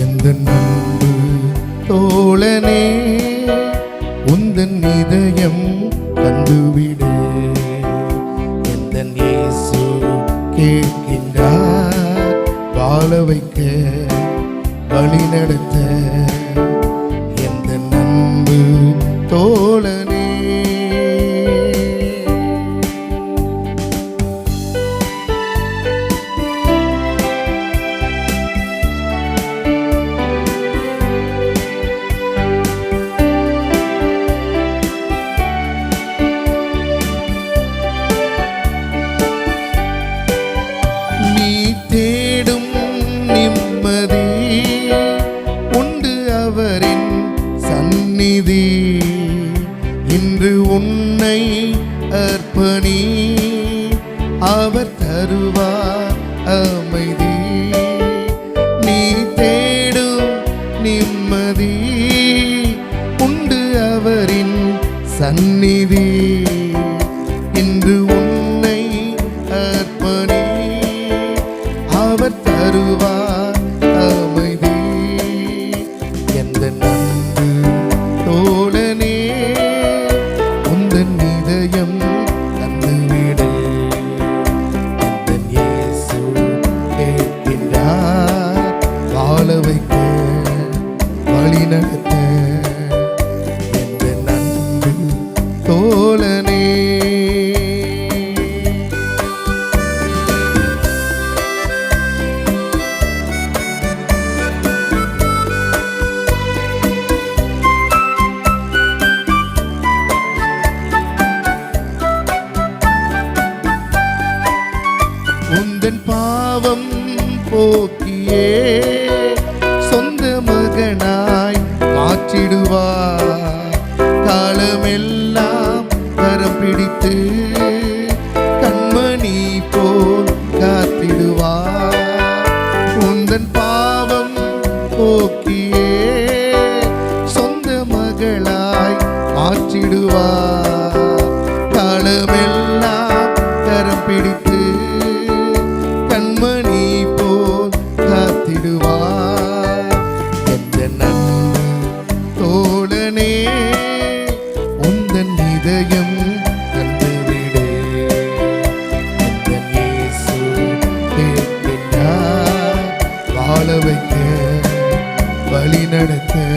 எந்த அன்பு தோழனே? உந்தன் இதயம் தந்துவிடே. எந்த இயேசு கேட்கின்றார்? வாழ வைக்க வழி நடத்த அர்ப்பணி அவர் தருவார் அமைதி. நீ தேடும் நிம்மதி உண்டு அவரின் சந்நிதி. இன்று உன்னை அர்ப்பணி அவர் தருவார் கேட்கின்றார் வாழ வைக்க வழி நடத்த. தோழனே. உந்தன் பாவம் போக்கியே சொந்த மகனாய் மாற்றிடுவார். காலமெல்லாம் கரம் பிடித்து கண்மணி போல் காத்திடுவார். உந்தன் பாவம் போக்கியே சொந்த மகளாய் மாற்றிடுவார். காலமெல்லாம் கரம் பிடித்து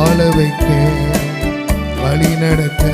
ஆள வைக்க வழி நடத்த.